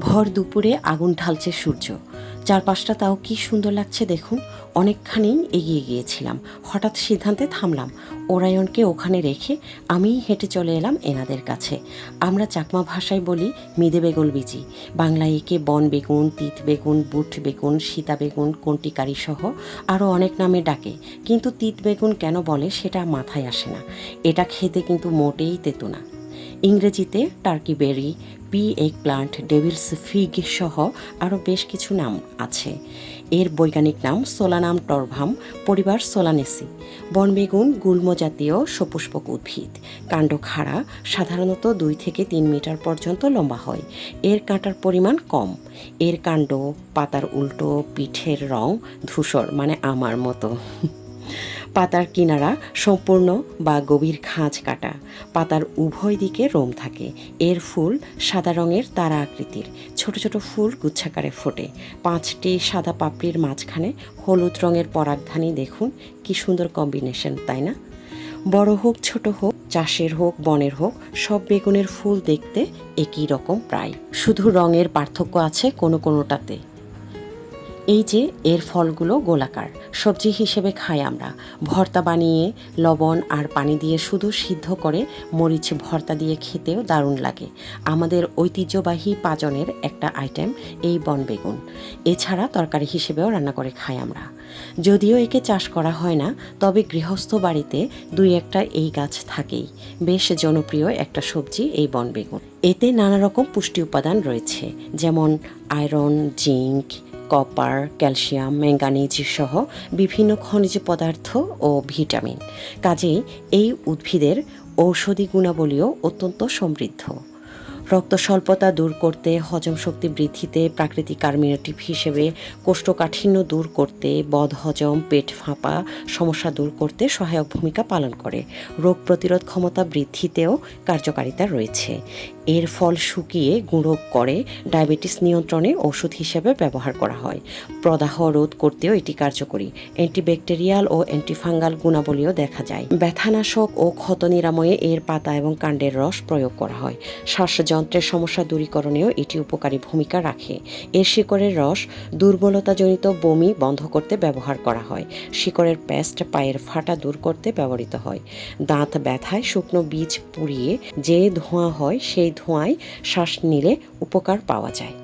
ভর দুপুরে আগুন ঢালছে সূর্য। চারপাশটা তাও কি সুন্দর লাগছে দেখুন। অনেকখানি এগিয়ে গিয়েছিলাম। হঠাৎ সিদ্ধান্তে থামলাম। ওরায়নকে ওখানে রেখে আমি হেঁটে চলে এলাম এনাদের কাছে। আমরা চাকমা ভাষায় বলি মিদে বেগুন বিচি। বাংলায় একে বন বেগুন, তিত বেগুন, বুট বেগুন, সীতা বেগুন, কন্টিকারি সহ আরও অনেক নামে ডাকে। কিন্তু তিত বেগুন কেন বলে সেটা মাথায় আসে না। এটা খেতে কিন্তু মোটেই তেতো না। ইংরেজিতে turkey berry, pea eggplant, devil's fig সহ আরও বেশ কিছু নাম আছে। এর বৈজ্ঞানিক নাম সোলানাম টরভাম, পরিবার সোলানেসি। বনবেগুন গুল্ম জাতীয় সপুষ্পক উদ্ভিদ। কাণ্ড খাড়া, সাধারণত দুই থেকে তিন মিটার পর্যন্ত লম্বা হয়। এর কাঁটার পরিমাণ কম। এর কাণ্ড, পাতার উল্টো, পিঠের রং, ধূসর মানে আমার মতো। পাতার কিনারা সম্পূর্ণ বা গভীর খাঁজ কাটা। পাতার উভয় দিকে রোম থাকে। এর ফুল সাদা রঙের তারা আকৃতির। ছোট ছোট ফুল গুচ্ছাকারে ফোটে। পাঁচটি সাদা পাপড়ির মাঝখানে হলুদ রঙের পরাগধানী দেখুন। কি সুন্দর কম্বিনেশন, তাই না? বড় হোক, ছোট হোক, চাষের হোক, বনের হোক, সব বেগুনের ফুল দেখতে একই রকম প্রায়। শুধু রঙের পার্থক্য আছে কোনো কোনোটাতে। এই যে, এর ফলগুলো গোলাকার। সবজি হিসেবে খাই আমরা। ভর্তা বানিয়ে, লবণ আর পানি দিয়ে শুধু সিদ্ধ করে মরিচ ভর্তা দিয়ে খেতেও দারুণ লাগে। আমাদের ঐতিহ্যবাহী পাজনের একটা আইটেম, এই বন বেগুন। এছাড়া তরকারি হিসেবেও রান্না করে খাই আমরা। যদিও একে চাষ করা হয় না, তবে গৃহস্থ বাড়িতে দুই একটা এই গাছ থাকেই। বেশ জনপ্রিয় একটা সবজি, এই বন বেগুন। এতে নানা রকম পুষ্টি উপাদান রয়েছে, যেমন iron zinc copper, calcium manganese সহ বিভিন্ন খনিজ পদার্থ ও ভিটামিন। কাজেই এই উদ্ভিদের ঔষধি গুণাবলীও অত্যন্ত সমৃদ্ধ। রক্ত স্বল্পতা দূর করতে, হজম শক্তি বৃদ্ধিতে প্রাকৃতিক কার্মিনেটিভ হিসেবে কোষ্ঠকাঠিন্য দূর করতে বদহজম পেট ফাঁপা, সমস্যা দূর করতে সহায়ক ভূমিকা পালন করে। রোগ প্রতিরোধ ক্ষমতা বৃদ্ধিতেও কার্যকারিতা রয়েছে। এর ফল শুকিয়ে গুঁড়ো করে ডায়াবেটিস নিয়ন্ত্রণে ওষুধ হিসেবে ব্যবহার করা হয়। প্রদাহ রোধ করতেও এটি কার্যকরী। অ্যান্টিব্যাকটেরিয়াল ও অ্যান্টিফাঙ্গাল গুণাবলীও দেখা যায়। ব্যথানাশক ও ক্ষত নিরাময়ে এর পাতা এবং কাণ্ডের রস প্রয়োগ করা হয়। শ্বাসযন্ত্রের সমস্যা দূরীকরণেও এটি উপকারী ভূমিকা রাখে। এর শিকড়ের রস দুর্বলতাজনিত বমি বন্ধ করতে ব্যবহার করা হয়। শিকড়ের প্যাস্ট পায়ের ফাটা দূর করতে ব্যবহৃত হয়। দাঁত ব্যথায় শুকনো বীজ পুড়িয়ে যে ধোঁয়া হয়, সেই ধোঁয়ায় শ্বাস নিলে উপকার পাওয়া যায়।